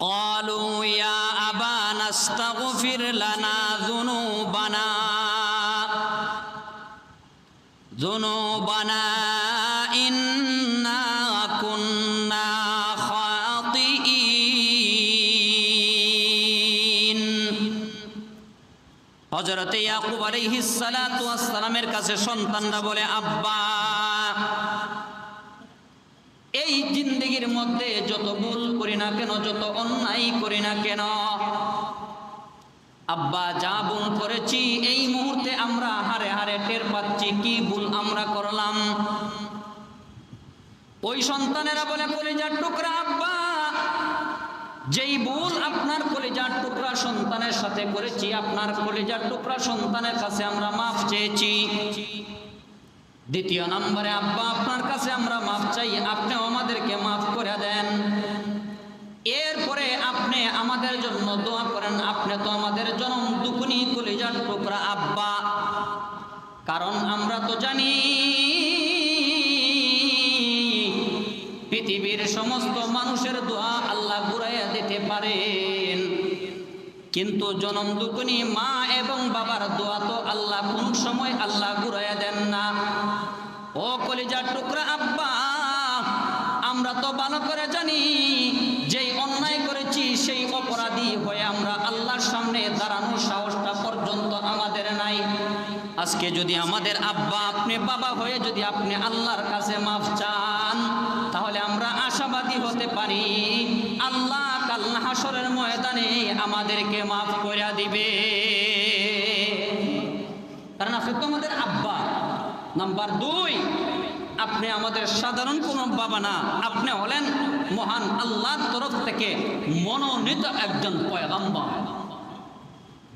قالوا يا أبانا استغفر لنا ذنوبنا ذنوبنا إنا كنا خاطئين হজরতে ইয়াকুব আলাইহিস সালাতু ওয়াস সালামের কাছে সন্তানরা বলে আব্বা এই জিন্দগির মধ্যে যত ভুল করি না কেন, যত অন্যায় করি না কেন, আব্বা যা ভুল করেছি, এই মুহূর্তে আমরা হারে হারে টের পাচ্ছি কি ভুল আমরা করলাম। ওই সন্তানেরা বলে, কলিজার টুকরা আব্বা, যেই ভুল আপনার কলিজার টুকরা সন্তানের সাথে করেছি, আপনার কলিজার টুকরা সন্তানের কাছে আমরা মাফ চেয়েছি। দ্বিতীয় নম্বরে, আব্বা, আপনার কাছে আমরা মাফ চাই, আপনিও আমাদেরকে মাফ করে দেন। এরপরে আপনি আমাদের জন্য দোয়া করেন, আপনি তো আমাদের জনম দুকুনি কলিজার টুকরা, আব্বা। কারণ আমরা তো জানি, পৃথিবীর সমস্ত মানুষের দোয়া আল্লাহ ঘুরাইয়া দিতে পারেন। কিন্তু জনম দুকুনি মা এবং বাবার দোয়া তো আল্লাহ কোন সময় আল্লাহ ঘুরাইয়া দেন না। ও কলিজার টুকরা আব্বা, আমরা তো ভালো করে জানি, যেই অন্যায় করেছি সেই অপরাধী হয়ে আমরা আল্লাহর সামনে দাঁড়ানোর সাহসটা পর্যন্ত আমাদের নাই। আজকে যদি আমাদের আব্বা আপনি বাবা হয়ে যদি আপনি আল্লাহর কাছে মাফ চান, তাহলে আমরা আশাবাদী হতে পারি। আল্লাহ কাল হাসরের ময়দানে আমাদেরকে মাফ করে দিবে। কারণ আপনি তো আমাদের আব্বা। নাম্বার দুই, আপনি আমাদের সাধারণ কোনো বাবা না। আপনি হলেন মহান আল্লাহর তরফ থেকে মনোনীত একজন পয়গাম্বর।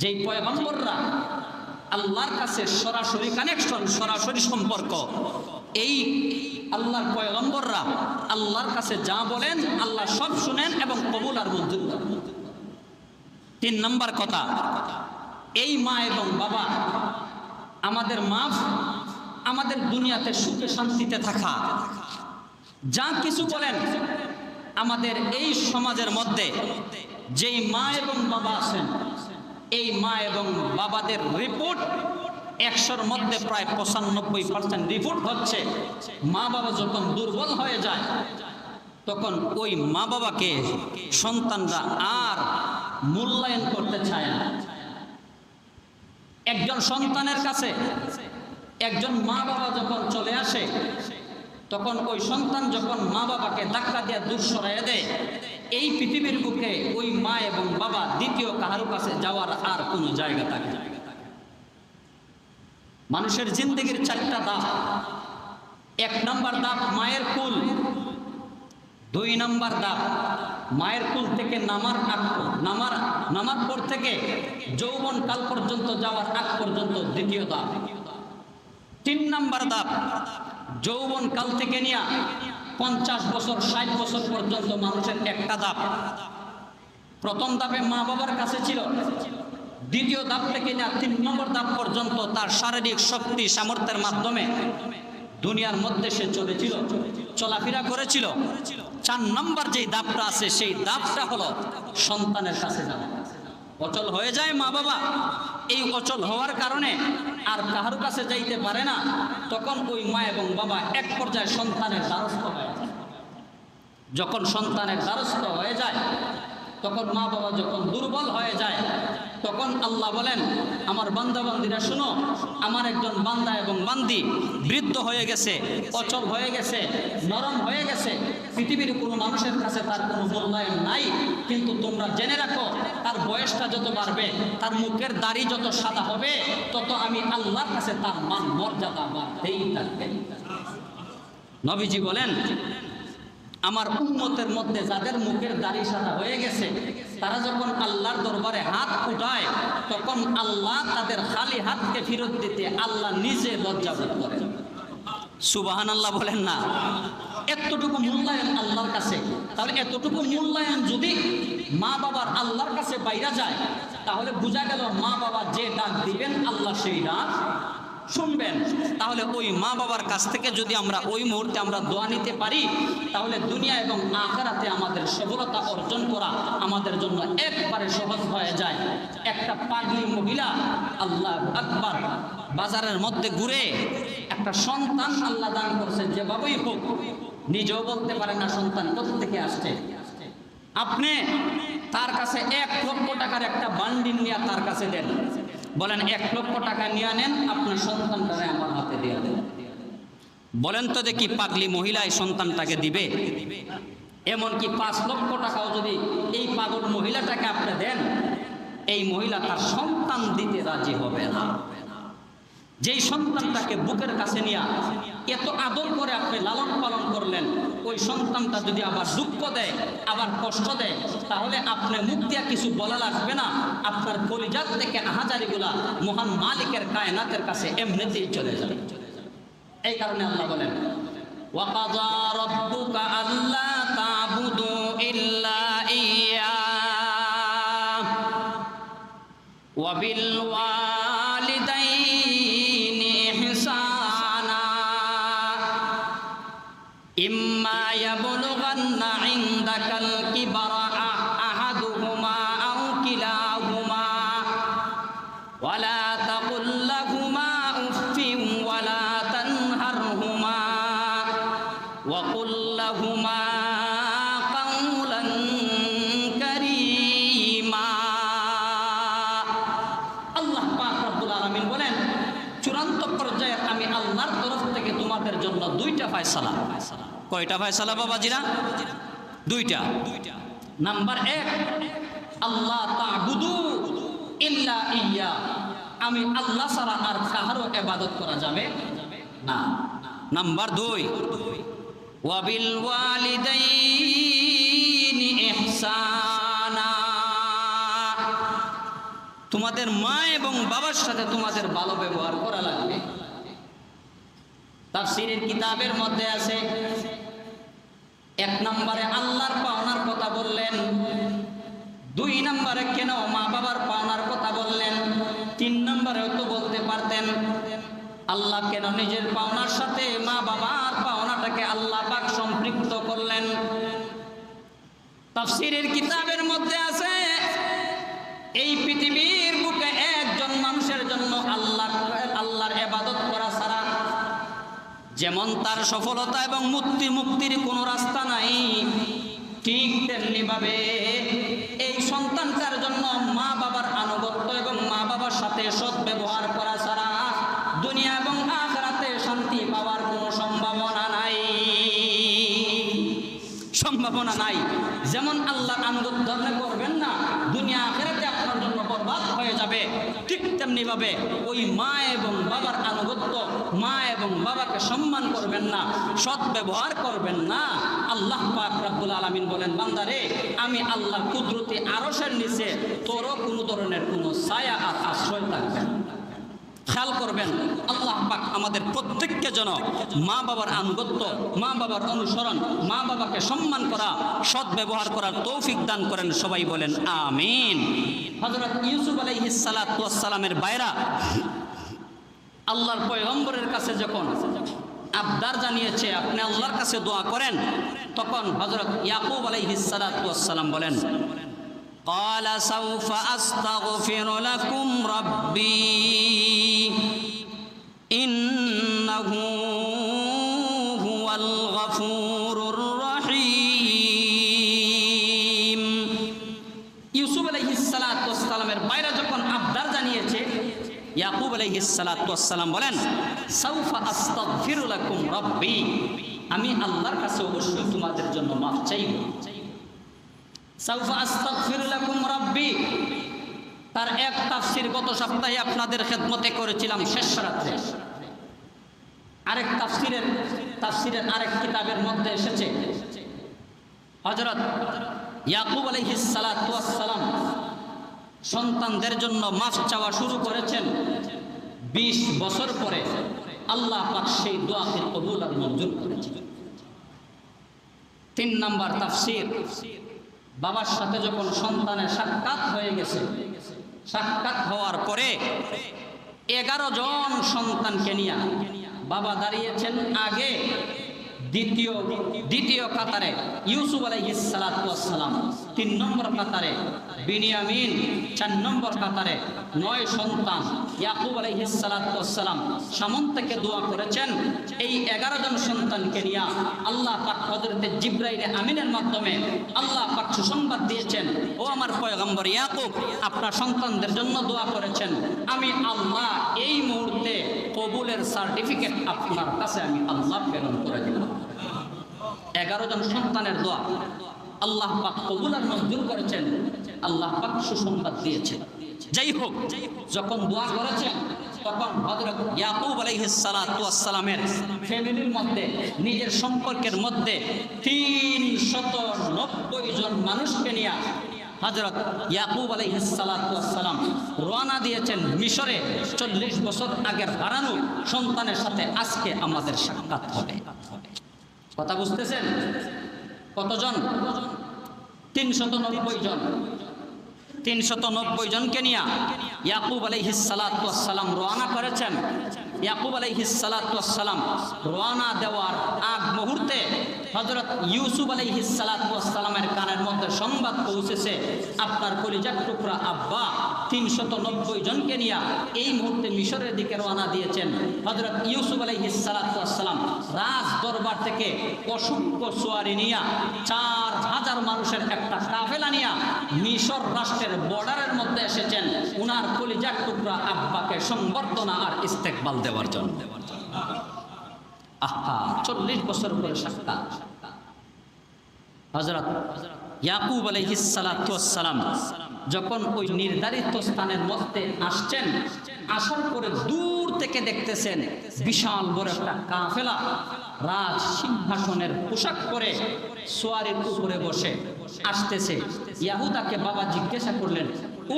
যেই পয়গাম্বররা আল্লাহর কাছে সরাসরি কানেকশন সরাসরি সম্পর্ক, এই আল্লাহর পয়গম্বররা আল্লাহর কাছে যা বলেন, আল্লাহ সব শুনেন এবং কবুল আর মঞ্জুর তিন নম্বর কথা, এই মা এবং বাবা আমাদের মাফ আমাদের দুনিয়াতে সুখে শান্তিতে থাকা। যা কিছু বলেন, আমাদের এই সমাজের মধ্যে যেই মা এবং বাবা আছেন, এই মা এবং বাবাদের রিপোর্ট একশোর মধ্যে প্রায় পঁচানব্বই পার্সেন্ট রিপোর্ট হচ্ছে, মা বাবা যখন দুর্বল হয়ে যায়, তখন ওই মা বাবাকে সন্তানরা আর মূল্যায়ন করতে চায় না। একজন সন্তানের কাছে একজন মা বাবা যখন চলে আসে, তখন ওই সন্তান যখন মা বাবাকে ধাক্কা দিয়ে দূর সরাইয়া দেয়, এই পৃথিবীর বুকে ওই মা এবং বাবা দ্বিতীয় কাহারো কাছে যাওয়ার আর কোনো জায়গা থাকে মানুষের জিন্দগির চারটা দাপ। এক নম্বর দাপ মায়ের কুল, দুই নম্বর দাপ মায়ের কুল থেকে নামার আগ নামার নামার পর থেকে যৌবন কাল পর্যন্ত যাওয়ার আগ পর্যন্ত দ্বিতীয় দাপ। তিন নম্বর দাপ যৌবন কাল থেকে নিয়ে পঞ্চাশ বছর, ষাট বছর পর্যন্ত মানুষের একটা দাপ প্রথম দাপে মা বাবার কাছে ছিল। দ্বিতীয় দাপ থেকে না তিন নম্বর দাপ পর্যন্ত তার শারীরিক শক্তি, সামর্থ্যের মাধ্যমে দুনিয়ার মধ্যে সে চলেছিল, চলাফেরা করেছিল। চার নম্বর যেই দাপটা আছে, সেই দাপটা হলো সন্তানের কাছে যাওয়া। অচল হয়ে যায় মা বাবা। এই অচল হওয়ার কারণে আর কাহার কাছে যাইতে পারে না, তখন ওই মা এবং বাবা এক পর্যায়ে সন্তানের দ্বারস্থ হয়ে যায়। যখন সন্তানের দ্বারস্থ হয়ে যায় তখন মা বাবা যখন দুর্বল হয়ে যায়, তখন আল্লাহ বলেন, আমার বান্দা বান্দিরা শুনো, আমার একজন বান্দা এবং বান্দি বৃদ্ধ হয়ে গেছে, অচল হয়ে গেছে, নরম হয়ে গেছে। পৃথিবীর কোনো মানুষের কাছে তার কোনো মূল্যায়ন নাই, কিন্তু তোমরা জেনে রাখো, তার বয়সটা যত বাড়বে, তার মুখের দাড়ি যত সাদা হবে, তত আমি আল্লাহর কাছে তার মান, মর্যাদা বাড়তেই থাকবে। নবীজি বলেন আমার উন্মতের মধ্যে যাদের মুখের দাড়ি সাদা হয়ে গেছে, তারা যখন আল্লাহর দরবারে হাত উঠায়, তখন আল্লাহ তাদের খালি হাতকে ফেরত দিতে আল্লাহ নিজে লজ্জাবোধ করেন সুবাহান আল্লাহ বলেন না। এতটুকু মূল্যায়ন আল্লাহর কাছে, তাহলে এতটুকু মূল্যায়ন যদি মা বাবার আল্লাহর কাছে বাইরা যায়, তাহলে বোঝা গেল মা বাবা যে ডাক দিবেন, আল্লাহ সেই ডাক শুনবেন। তাহলে ওই মা বাবার কাছ থেকে যদি আমরা ওই মুহূর্তে আমরা দোয়া নিতে পারি, তাহলে দুনিয়া এবং আখেরাতে আমাদের সফলতা অর্জন করা আমাদের জন্য একবারে সহজ হয়ে যায়। একটা পাগলি মহিলা, আল্লাহ আকবার, বাজারের মধ্যে ঘুরে একটা সন্তান আল্লাহ দান করছে, যেভাবেই হোক, নিজেও বলতে পারে না সন্তান কোথা থেকে আসছে। আপনি তার কাছে এক লক্ষ টাকার একটা বান্ডিল নিয়ে তার কাছে দেন। বলেন, এক লক্ষ টাকা নিয়ে নেন আপনার সন্তানটারে আমার হাতে দিয়ে দেন। বলেন তো দেখি পাগলি মহিলা এই সন্তানটাকে দিবে? এমনকি পাঁচ লক্ষ টাকাও যদি এই পাগল মহিলাটাকে আপনি দেন, এই মহিলা তার সন্তান দিতে রাজি হবে না। যেই সন্তানটাকে বুকের কাছে নিয়ে এত আদর করে আপনি লালন পালন করলেন, ওই সন্তানটা যদি আবার দুঃখ দেয়, আবার কষ্ট দেয়, তাহলে আপনি মুখ দিয়া কিছু বলা লাগবে না। আপনার কলিজাত থেকে আহাজারিগুলা মহান মালিকের কায়নাতের কাছে এমনিতেই চলে যাবে। এই কারণে আল্লাহ বলেন আল্লাহ ওয়াবিল ওয়া জন্য দুইটা ফয়সালা। কয়টা ফয়সালা বাবাজিরা? দুইটা। নাম্বার এক আল্লাহ ইয়া। আমি আল্লাহ ছাড়া আর কাহারও এবাদত করা যাবে না। নাম্বার দুই, ওয়াবিল ওয়ালিদাইনি তোমাদের মা এবং বাবার সাথে তোমাদের ভালো ব্যবহার করা লাগবে। তাফসীরের কিতাবের মধ্যে আছে, এক নম্বরে আল্লাহর পাওনার কথা বললেন, দুই নম্বরে কেন মা বাবার পাওনার কথা বললেন, তিন নম্বরেও তো বলতে পারতেন, আল্লাহ কেন নিজের পাওনার সাথে মা বাবার পাওনাটাকে আল্লাহ পাক সম্পৃক্ত করলেন? তাফসীরের কিতাবের মধ্যে আছে, এই পৃথিবীর বুকে একজন মানুষের জন্য আল্লাহ, আল্লাহর এবাদত করা যেমন তার সফলতা এবং মুক্তি মুক্তির কোনো রাস্তা নাই, ঠিক তেমনি ভাবে এই সন্তানটার জন্য মা বাবার আনুগত্য এবং মা বাবার সাথে সৎ ব্যবহার করা ছাড়া দুনিয়া এবং আখরাতে শান্তি পাওয়ার কোনো সম্ভাবনা নাই। সম্ভাবনা নাই। যেমন আল্লাহ আনুগত্য আপনি করবেন না দুনিয়া আখেরাতে আপনার জন্য বরবাদ হয়ে যাবে, ঠিক তেমনিভাবে ওই মা এবং বাবার আনুগত্য, মা এবং বাবাকে সম্মান করবেন না সৎ ব্যবহার করবেন না। আল্লাহ পাক রাব্বুল আলমিন বলেন, বান্দারে, আমি আল্লাহ কুদরতি আরসের নিচে তোরও কোনো ধরনের কোনো ছায়া আর আশ্রয় থাকবে না। খেয়াল করবেন আল্লাহ পাক আমাদের প্রত্যেককে যেন মা বাবার আনুগত্য মা বাবার অনুসরণ মা বাবাকে সম্মান করা সৎ ব্যবহার করার তৌফিক দান করেন সবাই বলেন আমিন হজরত ইউসুফ আলাইহিস সালাতু ওয়াস সালামের বাইরা আল্লাহর পয়গম্বরের কাছে যখন আবদার জানিয়েছে আপনি আল্লাহর কাছে দোয়া করেন তখন হজরত ইয়াকুব আলাইহিস সালাতু ওয়াস সালাম বলেন قال سوف أستغفر لكم ربي إنه هو الغفور الرحيم ইউসুফ আলাইহিসসালামের বাইরে যখন আবদার জানিয়েছে ইয়াকুব আলাইহিসসালাম বলেন সাউফা আস্তাগফিরু লাকুম রাব্বি আমি আল্লাহর কাছে অবশ্যই তোমাদের জন্য মাফ চাইব সাউফা আস্তাগফিরু লাকুম রাব্বি তার এক তাফসির গত সপ্তাহে আপনাদের খেদমতে করেছিলাম শেষ রাত্রে আরেক তাফসিরের তাফসিরের আরেক কিতাবের মধ্যে এসেছে। হযরত ইয়াকুব ওয়াস সালাম সন্তানদের জন্য মাফ চাওয়া শুরু করেছেন। 20 বছর পরে আল্লাহ পাক সেই দোয়াকে কবুল আর মঞ্জুর করেছেন। তিন নাম্বার তাফসির, বাবার সাথে যখন সন্তানের সাক্ষাৎ হয়ে গেছে, সাক্ষাৎ হওয়ার পরে এগারো জন সন্তানকে নিয়ে বাবা দাঁড়িয়েছেন আগে। দ্বিতীয় দ্বিতীয় কাতারে ইউসুফ আলাইহিসালাম তিন নম্বর কাতারে বিনিয়ামিন, চার নম্বর কাতারে নয় সন্তান ইয়াকুব আলাইহিসালাম সামন থেকে দোয়া করেছেন। এই এগারো জন সন্তানকে নিয়ে আল্লাহ পাক হজরতে জিব্রাইলে আমিনের মাধ্যমে আল্লাহ পাক সুসংবাদ দিয়েছেন। ও আমার পয়গম্বর ইয়াকুব, আপনার সন্তানদের জন্য দোয়া করেছেন। আমি আল্লাহ এই মুহূর্তে কবুলের সার্টিফিকেট আপনার কাছে আমি আল্লাহ প্রেরণ করে দিলাম এগারো জন সন্তানের দোয়া। আল্লাহ পাক কবুল আর মঞ্জুর করেছেন। আল্লাহ পাক সুসংবাদ দিয়েছেন। যাই হোক, যখন দোয়া করেছেন, তখন হযরত ইয়াকুব আলাইহিস সালাতু সালামের ফ্যামিলির মধ্যে, নিজের সম্পর্কের মধ্যে 390 জন মানুষকে নিয়ে হযরত ইয়াকুব আলাইহিস সালাতু সালাম রওনা দিয়েছেন মিশরে। 40 বছর আগের হারানো সন্তানের সাথে আজকে আমাদের সাক্ষাৎ হবে। কথা বুঝতেছেন? কতজন? তিনশত নব্বই জন। তিনশত নব্বই জনকে নিয়ে ইয়াকুব আলাইহিসালাম রওনা করেছেন। ইয়াকুব আলাইহিসালাম রওনা দেওয়ার আগ মুহূর্তে হজরত ইউসুফ আলাইহিসালামের কানের মধ্যে সংবাদ পৌঁছেছে, আপনার কলিজার টুকরা আব্বা তিনশত নব্বই জনকে নিয়ে এই মুহূর্তে মিশরের দিকে রওনা দিয়েছেন। হজরত ইউসুফ আলাইহিসালাম রাজ দরবার থেকে অসংখ্য সোয়ারি নিয়া চার হাজার মানুষের একটা কাফেলা নিয়া মিশর রাষ্ট্রের বর্ডারের মধ্যে এসেছেন। উনার কলিজার টুকরা আব্বাকে সংবর্ধনা আর ইস্তেকবাল দেওয়ার জন্য দেওয়ার জন্য। আহা, চল্লিশ বছর পরে সাক্ষাৎ হজরত ইয়াকুব আলহিসালাম যখন ওই নির্ধারিত স্থানের মধ্যে আসছেন, আসার পরে দূর থেকে দেখতেছেন বিশাল বড় একটা কাফেলা রাজ সিংহাসনের পোশাক পরে সোয়ারের উপরে বসে আসতেছে। ইয়াহুদাকে বাবা জিজ্ঞাসা করলেন,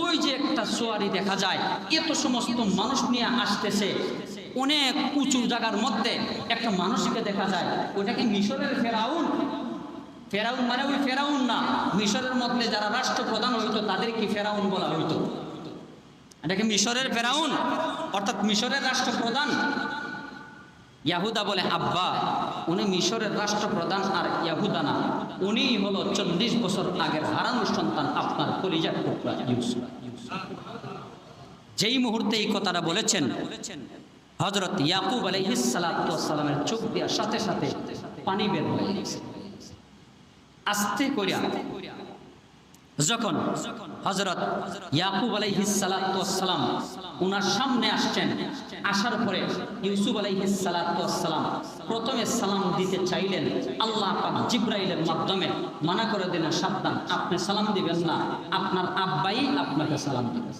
ওই যে একটা সোয়ারি দেখা যায়, এত সমস্ত মানুষ নিয়ে আসতেছে অনেক উঁচু জায়গার মধ্যে একটা মানুষকে দেখা যায়। ওটাকে মিশরের ফেরাউন? ফেরাউন মানে ওই ফেরাউন না। মিশরের মধ্যে যারা রাষ্ট্রপ্রধান হইতো, তাদের কি ফেরাউন বলা হইতো? এটাকে মিশরের ফেরাউন? অর্থাৎ মিশরের রাষ্ট্রপ্রধান। ইয়াহুদা বলে, আব্বা, উনি মিশরের রাষ্ট্রপ্রধান আর ইয়াহুদা না। উনি হলো চল্লিশ বছর আগের হারানো সন্তান আপনার কলিজার যেই মুহূর্তে এই কথাটা বলেছেন বলেছেন হজরত ইয়াকুব আলহিসালামের চোখ দেওয়ার সাথে সাথে পানি বের হয়ে গেছে। আস্তে করিয়া যখন হজরত ইয়াকুব আলাইহিসালাম উনার সামনে আসছেন, আসার পরে ইউসুফ আলাইহিসালাম প্রথমে সালাম দিতে চাইলেন, আল্লাহ পাক জিব্রাইলের মাধ্যমে মানা করে দিলেন, সাবধান, আপনি সালাম দিবেন না, আপনার আব্বাই আপনাকে সালাম দিবে।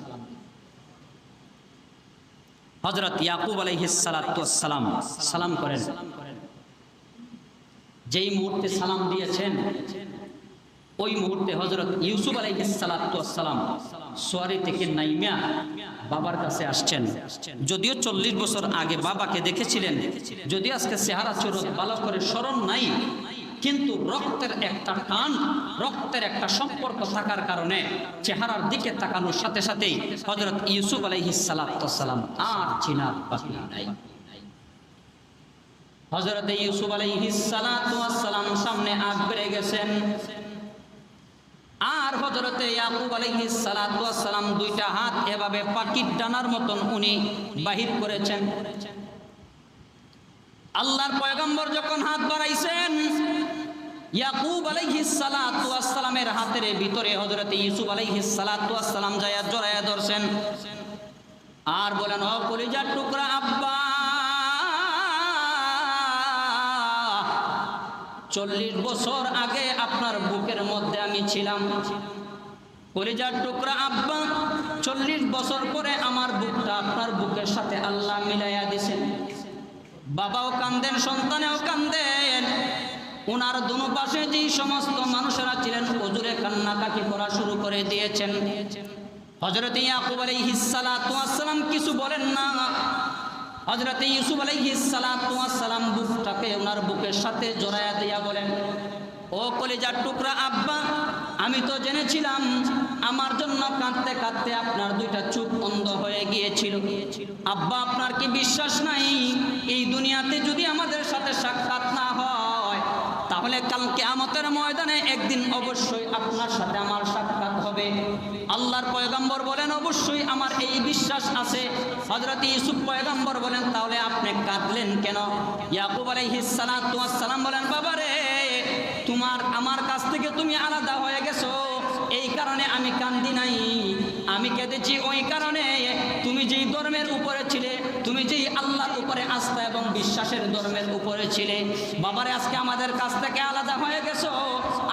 হজরত ইয়াকুব আলাইহিসালাম সালাম করেন। যেই মুহূর্তে সালাম দিয়েছেন, ওই মুহূর্তে হজরত ইউসুফ আলাইসালাম সোয়ারি থেকে নাইমিয়া বাবার কাছে আসছেন। যদিও চল্লিশ বছর আগে বাবাকে দেখেছিলেন, যদিও আজকে চেহারা চোরত ভালো করে স্মরণ নাই কিন্তু রক্তের একটা টান, রক্তের একটা সম্পর্ক থাকার কারণে চেহারার দিকে তাকানোর সাথে সাথেই হজরত ইউসুফ আলাইহিসালাম আর চিনার বাকি নাই। হজরত ইউসুফ আলাইহিসালাম সামনে আগ বেড়ে গেছেন। আর হজরতে ইয়াকুব আলাইহিসালাম দুইটা হাত এভাবে পাখির ডানার মতন উনি বাহির করেছেন। আল্লাহর পয়গম্বর যখন হাত বাড়াইছেন ইয়াকুব আলাইহিসালামের হাতের ভিতরে হজরত ইউসুফ আলাইহিসালাম যায়া জড়াইয়া ধরছেন। আর বলেন, ও কলিজার টুকরা আব্বা, চল্লিশ বছর আগে আপনার বুকের মধ্যে আমি ছিলাম। কলিজার টুকরা আব্বা, চল্লিশ বছর পরে আমার বুকটা আপনার বুকের সাথে আল্লাহ মিলাইয়া দিছেন। বাবাও কান্দেন, সন্তানেও কান্দেন। ওনার দুনো পাশে যে সমস্ত মানুষেরা ছিলেন, হজুরে কান্নাকাটি করা শুরু করে দিয়েছেন। হজরত ইয়াকুব আলাইহিস সালাম কিছু বলেন না। হজরত ইউসুফ আলাইহিসালাম বুকটাকে ওনার বুকের সাথে জড়াইয়া দিয়া বলেন, ও কলিজার টুকরা আব্বা, আমি তো জেনেছিলাম, আমার জন্য কাঁদতে কাঁদতে আপনার দুইটা চোখ অন্ধ হয়ে গিয়েছিল। আব্বা, আপনার কি বিশ্বাস নাই? এই দুনিয়াতে যদি আমাদের সাথে সাক্ষাৎ না হয় তাহলে কাল কেয়ামতের ময়দানে একদিন অবশ্যই আপনার সাথে আমার সাক্ষাৎ হবে। আল্লাহর পয়গম্বর বলেন, অবশ্যই আমার এই বিশ্বাস আছে। হজরত ইউসুফ পয়গম্বর বলেন, তাহলে আপনি কাঁদলেন কেন? ইয়াকুব সালাম বলেন বাবা রে তোমার, আমার কাছ থেকে তুমি আলাদা হয়ে গেছো। এই কারণে আমি কান্দি নাই, আমি কেঁদেছি। ওই কারণে তুমি যেই ধর্মের উপরে ছিলে তুমি যেই আল্লাহর উপরে আস্থা এবং বিশ্বাসের ধর্মের উপরে ছিলে, বাবারে আজকে আমাদের কাছ থেকে আলাদা হয়ে গেছো,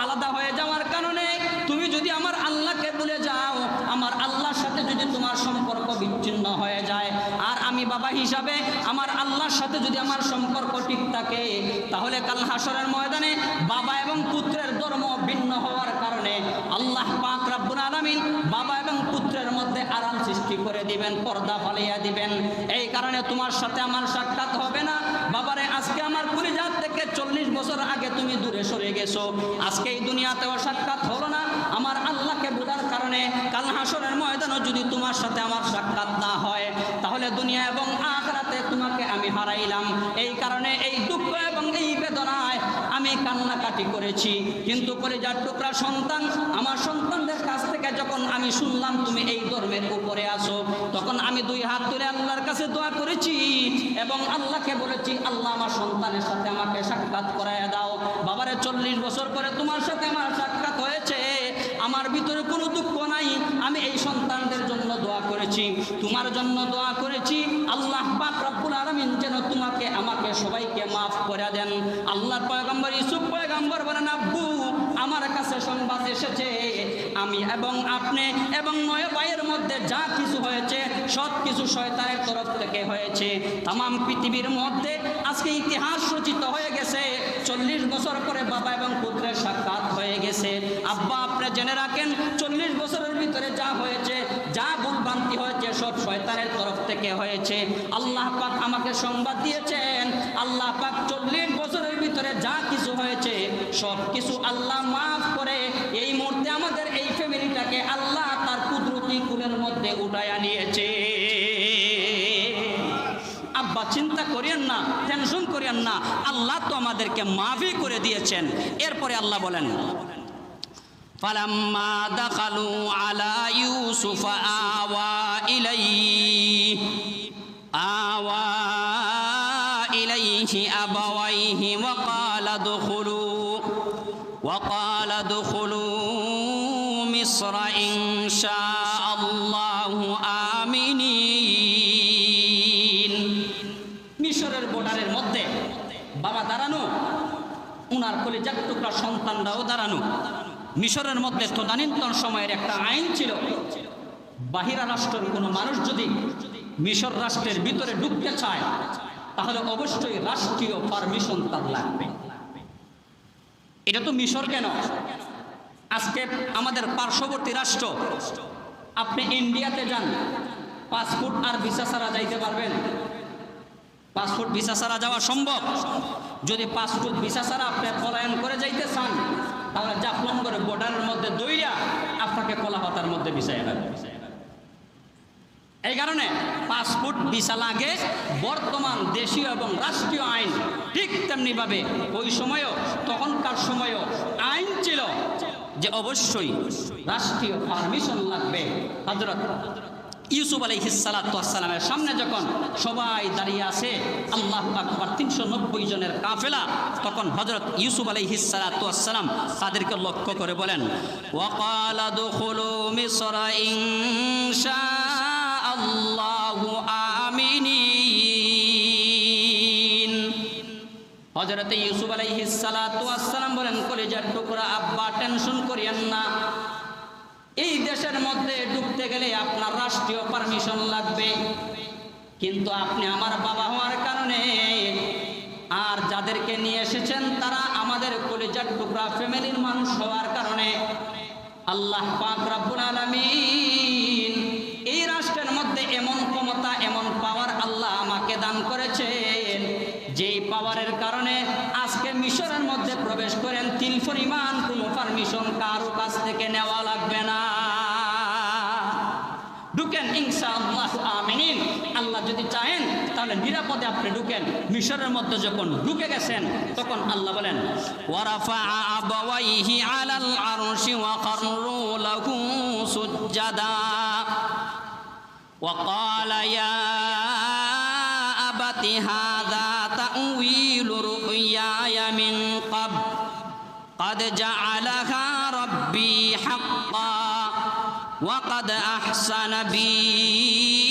আলাদা হয়ে যাওয়ার কারণে তুমি যদি আমার আল্লাহকে ভুলে যাও, আমার আল্লাহর সাথে যদি তোমার সম্পর্ক বিচ্ছিন্ন হয়ে যায়, আর আমি বাবা হিসাবে আমার আল্লাহর সাথে যদি আমার সম্পর্ক ঠিক থাকে, তাহলে কাল হাসরের ময়দানে বাবা এবং পুত্রের ধর্ম ভিন্ন আল্লাহ পাক রাব্বুল আলামিন বাবা এবং পুত্রের মধ্যে আরাম সৃষ্টি করে দিবেন, পর্দা ফালিয়া দিবেন। এই কারণে তোমার সাথে আমার সাক্ষাৎ হবে না। বাবারে, আজকে আমার কুলিজাত থেকে চল্লিশ বছর আগে তুমি দূরে সরে গেছো। আজকে এই দুনিয়াতেও সাক্ষাৎ হলো না। আমার আল্লাহকে বোঝার কারণে কাল হাসনের ময়দানও যদি তোমার সাথে আমার সাক্ষাৎ না হয়, তাহলে দুনিয়া এবং আখরাতে তোমাকে আমি হারাইলাম। এই কারণে এই কান্নাকাটি করেছি। কিন্তু করে যার টুকরা সন্তান, আমার সন্তানদের কাছ থেকে যখন আমি শুনলাম, তুমি এই ধর্মের উপরে আসো তখন আমি দুই হাত ধরে আল্লাহর কাছে দোয়া করেছি এবং আল্লাহকে বলেছি, আল্লাহ আমার সন্তানের সাথে আমাকে সাক্ষাৎ করায় দাও। বাবারে, চল্লিশ বছর পরে তোমার সাথে আমার সাক্ষাৎ আমার ভিতরে কোনো দুঃখ নাই। আমি এই সন্তানদের জন্য দোয়া করেছি। তোমার জন্য দোয়া করেছি। আল্লাহ পাক রব্বুল যেন তোমাকে, আমাকে সবাইকে মাফ করে দেন। আল্লাহর পয়গম্বর ইউসুফ পয়গম্বর বলেন, আব্বু, আমার কাছে সংবাদ এসেছে। আমি এবং আপনি এবং নয় ভাইয়ের মধ্যে যা কিছু হয়েছে, সব কিছু শয়তানের তরফ থেকে হয়েছে। তাম পৃথিবীর মধ্যে আজকে ইতিহাস রচিত হয়ে গেছে। চল্লিশ বছর পরে বাবা এবং পুত্রের সাক্ষাৎ হয়ে গেছে। আব্বা জেনে রাখেন, চল্লিশ বছরের ভিতরে যা হয়েছে, যা ভুলভ্রান্তি হয়েছে, সব শয়তানের তরফ থেকে হয়েছে। আল্লাহ পাক আমাকে সংবাদ দিয়েছেন, আল্লাহ পাক চল্লিশ বছরের ভিতরে যা কিছু হয়েছে, সব কিছু আল্লাহ মাফ করে এই মুহূর্তে আমাদের এই ফ্যামিলিটাকে আল্লাহ তার কুদরতি কুলের মধ্যে উঠায়া নিয়েছে। আব্বা, চিন্তা করিয়েন না, টেনশন করিয়েন না, আল্লাহ তো আমাদেরকে মাফি করে দিয়েছেন। এরপরে আল্লাহ বলেন فلما دخلوا على يوسف آوى إليه آوى إليه أبويه وقال ادخلوا وقال ادخلوا مصر إن شاء الله آمنين মিশরের বর্ডারের মধ্যে বাবা দাঁড়ানো উনার কোলে যাক টুকরা সন্তানরাও দাঁড়ানো মিশরের মধ্যে তদানীন্তন সময়ের একটা আইন ছিল, বাহিরা রাষ্ট্রের কোনো মানুষ যদি মিশর রাষ্ট্রের ভিতরে ঢুকতে চায়, তাহলে অবশ্যই রাষ্ট্রীয় পারমিশন তার লাগবে। এটা তো মিশর কেন? আজকে আমাদের পার্শ্ববর্তী রাষ্ট্র, আপনি ইন্ডিয়াতে যান পাসপোর্ট আর ভিসা ছাড়া যাইতে পারবেন। পাসপোর্ট ভিসা ছাড়া যাওয়া সম্ভব। যদি পাসপোর্ট ভিসা ছাড়া আপনি পলায়ন করে যাইতে চান তাহলে করে বর্ডারের মধ্যে দইরা আপনাকে কলা কলাপাতার মধ্যে ভিসায় রাখবে। এই কারণে পাসপোর্ট, ভিসা লাগে, বর্তমান দেশীয় এবং রাষ্ট্রীয় আইন ঠিক তেমনিভাবে ওই সময়ও, তখনকার সময়ও আইন ছিল যে অবশ্যই রাষ্ট্রীয় পারমিশন লাগবে। হজরত ইউসুফ আলী হিসালাতামের সামনে যখন সবাই দাঁড়িয়ে আছে, আল্লাহ আকবর, তিনশো নব্বই জনের কাফেলা, তখন হজরত ইউসুফ আলী হিসালাতাম তাদেরকে লক্ষ্য করে বলেন হজরতে ইউসুফ আলাইহিস সালাতু ওয়াসসালাম বলেন, কলিজার টুকরা আব্বা, টেনশন করিয়েন না। দেশের মধ্যে ঢুকতে গেলে আপনার রাষ্ট্রীয় পারমিশন লাগবে। কিন্তু আপনি আমার বাবা হওয়ার কারণে আর যাদেরকে নিয়ে এসেছেন, তারা আমাদের কলিজার টুকরা ফ্যামিলির মানুষ হওয়ার কারণে আল্লাহ পাক রাব্বুল আলামিন এই রাষ্ট্রের মধ্যে এমন ক্ষমতা, এমন পাওয়ার আল্লাহ আমাকে দান করেছেন, যেই পাওয়ারের কারণে আজকে মিশরের মধ্যে প্রবেশ করেন তিল পরিমাণ কোনো পারমিশন কারও কাছ থেকে লাগবে নিরাপদে আপনি ঢুকেন মিশরের মধ্যে যখন ঢুকে গেছেন তখন আল্লাহ বলেন ورفع أبويه على العرش وخروا له سجدا وقال يا أبت هذا تأويل رؤياي من قبل قد جعلها ربي حقا وقد أحسن بي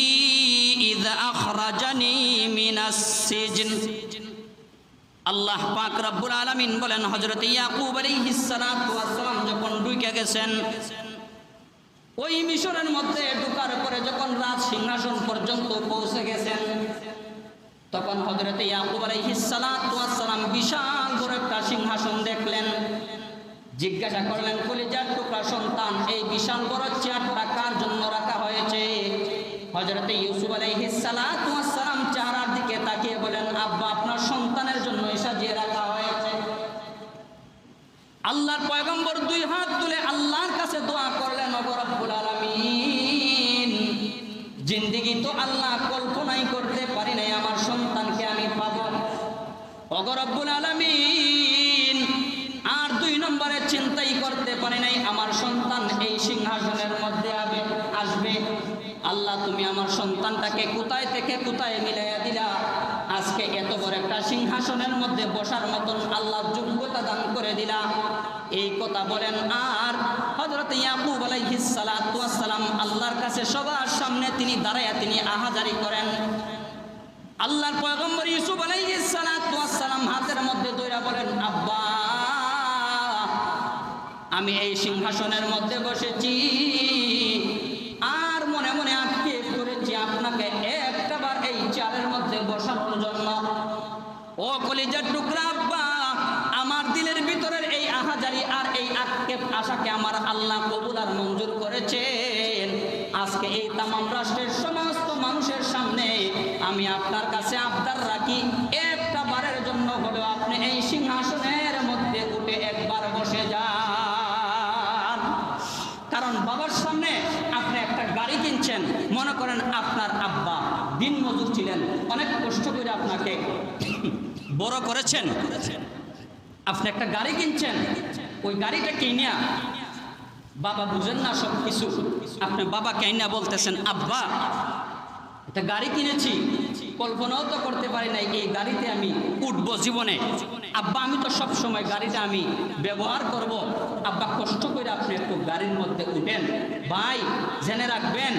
আল্লাহ পাক রব্বুল আলামিন বলেন, হযরত ইয়াকুব আলাইহিস সালাতু ওয়াস সালাম যখন ঢুকে গেছেন, ওই মিশরের মধ্যে ঢুকার পরে যখন রাজ সিংহাসন পর্যন্ত পৌঁছে গেছেন, তখন হজরত ইয়াকুব আলাইহিস সালাতু ওয়াস সালাম বিশাল বড় একটা সিংহাসন দেখলেন। জিজ্ঞাসা করলেন, কলিজার টুকরা সন্তান, এই বিশাল বড় চেয়ারটা কার জন্য রাখা হয়েছে? হজরত ইউসুফ আলাইহিস তাকিয়ে বলেন, আব্বা, আপনার সন্তানের জন্য সাজিয়ে রাখা হয়েছে। আল্লাহর পয়গম্বর দুই হাত তুলে আল্লাহর কাছে দোয়া করলেন, ওগো রব্বুল আলামিন, জিন্দেগি তো আল্লাহ কল্পনাই করতে পারি নাই, আমার সন্তানকে আমি পাবো। ওগো রব্বুল আলামিন, আর দুই নম্বরে চিন্তাই করতে পারি নাই, আমার সন্তান এই সিংহাসনের মধ্যে আবে, আসবে। আল্লাহ, তুমি আমার সন্তানটাকে কোথায় থেকে কোথায় মিলাইয়া দিলা? আজকে এত বড় একটা সিংহাসনের মধ্যে বসার মতন আল্লাহ যোগ্যতা দান করে দিলা। এই কথা বলেন, আর হযরত ইয়াকুব আলাইহিস সালাতু সালাম আল্লাহর কাছে সবার সামনে তিনি দাঁড়ায়া তিনি আহাজারি করেন। আল্লাহর পয়গম্বর ইউসুফ আলাইহিস সালাতু সালাম হাতের মধ্যে দইরা বলেন, আব্বা, আমি এই সিংহাসনের মধ্যে বসেছি। কলিজার টুকরা আব্বা, আমার দিলের ভিতরের এই আহাজারি আর এই আক্ষেপ আশাকে আমার আল্লাহ কবুল আর মঞ্জুর করেছেন। আজকে এই তামাম রাষ্ট্রের সমস্ত মানুষের সামনে আমি আপনার কাছে আবদার রাখি। একটা বারের জন্য হলেও আপনি এই সিংহাসনের মধ্যে উঠে একবার বসে যান। কারণ বাবার সামনে আপনি একটা গাড়ি কিনছেন, মনে করেন আপনার আব্বা দিন মজুর ছিলেন। অনেক কষ্ট করে আপনাকে বড় করেছেন। আপনি একটা গাড়ি কিনছেন, ওই গাড়িটা কিনিয়া বাবা বুঝেন না সব কিছু আপনি বাবা কেনা বলতেছেন, আব্বা, একটা গাড়ি কিনেছি কল্পনাও তো করতে পারি নাই, এই গাড়িতে আমি উঠবো জীবনে। আব্বা, আমি তো সব সময় গাড়িটা আমি ব্যবহার করব। আব্বা, কষ্ট করে আপনি একটু গাড়ির মধ্যে উঠেন। ভাই, জেনে রাখবেন,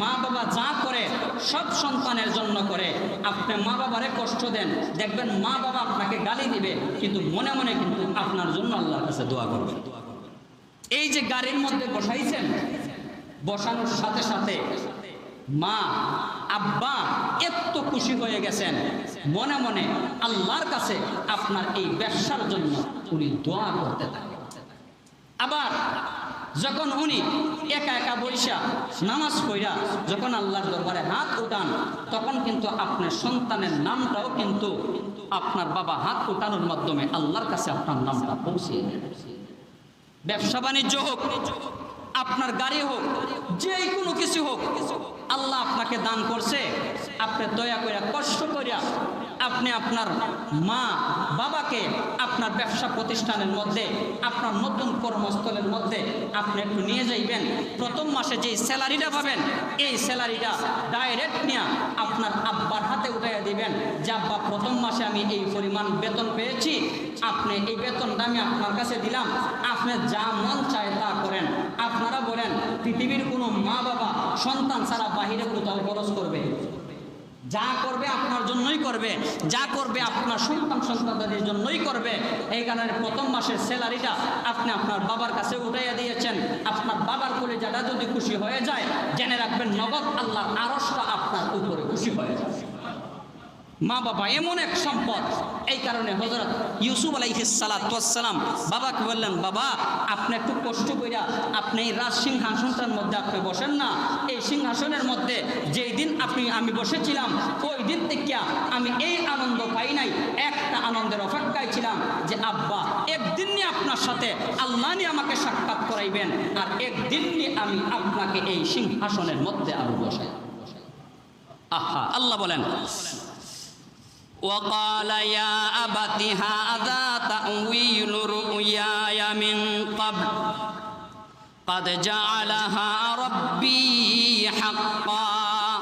মা বাবা যা করে, সব সন্তানের জন্য করে। আপনি মা বাবারে কষ্ট দেন। দেখবেন মা বাবা আপনাকে গালি দিবে, কিন্তু মনে মনে কিন্তু আপনার জন্য আল্লাহর কাছে দোয়া করবে। এই যে গাড়ির মধ্যে বসাইছেন, বসানোর সাথে সাথে মা, আব্বা এত খুশি হয়ে গেছেন। মনে মনে আল্লাহর কাছে আপনার এই ব্যবসার জন্য উনি দোয়া করতে থাকেন। আবার যখন উনি একা একা বৈশা নামাজ পড়া, যখন আল্লাহর দরবারে হাত উঠান, তখন কিন্তু আপনার সন্তানের নামটাও কিন্তু আপনার বাবা হাত উঠানোর মাধ্যমে আল্লাহর কাছে আপনার নামটা পৌঁছিয়ে ব্যবসা বাণিজ্য হোক আপনার গাড়ি হোক যে কোনো কিছু হোক, আল্লাহ আপনাকে দান করছে। আপনি দয়া করিয়া কষ্ট করিয়া আপনি আপনার মা, বাবাকে আপনার ব্যবসা প্রতিষ্ঠানের মধ্যে, আপনার নতুন কর্মস্থলের মধ্যে আপনি একটু নিয়ে যাইবেন। প্রথম মাসে যেই স্যালারিটা পাবেন, এই স্যালারিটা ডাইরেক্ট নিয়ে আপনার আব্বার হাতে উঠাইয়া দিবেন যে, আব্বা, প্রথম মাসে আমি এই পরিমাণ বেতন পেয়েছি, আপনি এই বেতনটা আমি আপনার কাছে দিলাম, আপনি যা মন চায় তা করেন। আপনারা বলেন, পৃথিবীর কোনো মা বাবা সন্তান ছাড়া বাহিরে কোথাও খরচ করবে? যা করবে আপনার জন্যই করবে, যা করবে আপনার সন্তান সন্তানদের জন্যই করবে। এই কারণে প্রথম মাসের স্যালারিটা আপনি আপনার বাবার কাছে উঠাইয়া দিয়েছেন। আপনার বাবার কলেজাটা যদি খুশি হয়ে যায়, জেনে রাখবেন, নগদ আল্লাহ আরসটা আপনার উপরে খুশি হয়ে যাবে। মা বাবা এমন এক সম্পদ। এই কারণে হজরত ইউসুফ আলাইহিসালাম বাবাকে বললেন, বাবা, আপনি একটু কষ্ট কইরা আপনি এই রাজ সিংহাসনটার মধ্যে আপনি বসেন না। এই সিংহাসনের মধ্যে যেই দিন আপনি, আমি বসেছিলাম, ওই দিন থেকে আমি এই আনন্দ পাই নাই। একটা আনন্দের অপেক্ষায় ছিলাম যে, আব্বা একদিন নিয়ে আপনার সাথে আল্লাহ নিয়ে আমাকে সাক্ষাৎ করাইবেন আর একদিন নিয়ে আমি আপনাকে এই সিংহাসনের মধ্যে আরও বসাই আহা, আল্লাহ বলেন وقال يا أبت هذا تأويل رؤياي من قبل. قد جعلها ربي حقا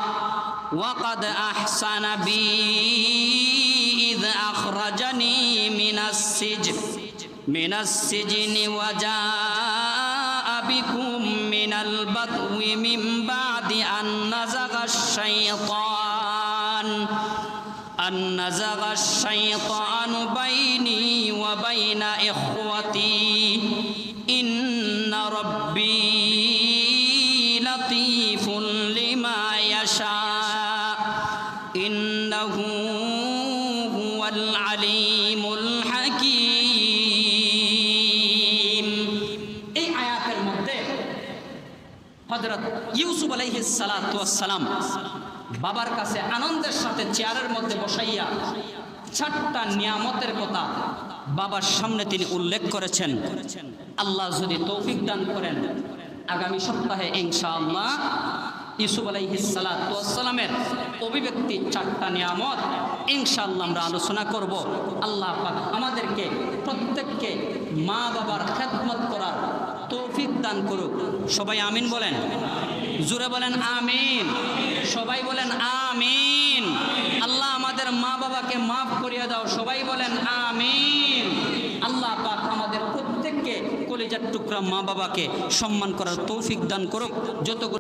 وقد أحسن بي إذ أخرجني من السجن. من السجن وجاء بكم من البدو من بعد أن نزغ الشيطان. أن نزغ الشيطان بيني وبين إخوتي إن ربي لطيف لما يشاء إنه هو العليم الحكيم এই আয়াতের মধ্যে হজরত ইউসুফ আলাইহিস সালাম বাবার কাছে আনন্দের সাথে চেয়ারের মধ্যে বসাইয়া চারটা নিয়ামতের কথা বাবার সামনে তিনি উল্লেখ করেছেন। আল্লাহ যদি তৌফিক দান করেন, আগামী সপ্তাহে ইনশাআল্লাহ ইউসুফ আলাইহিসালামের অভিব্যক্তি চারটা নিয়ামত ইনশাআল্লাহ আমরা আলোচনা করব। আল্লাহ পাক আমাদেরকে প্রত্যেককে মা বাবার খেদমত করার তৌফিক দান করুক। সবাই আমিন বলেন। জুড়ে বলেন আমিন। সবাই বলেন আমিন। আল্লাহ আমাদের মা বাবাকে মাফ করিয়া দাও। সবাই বলেন আমিন। আল্লাহ পাক আমাদের প্রত্যেককে কলিজার টুকরা মা বাবাকে সম্মান করার তৌফিক দান করুক। যতগুলো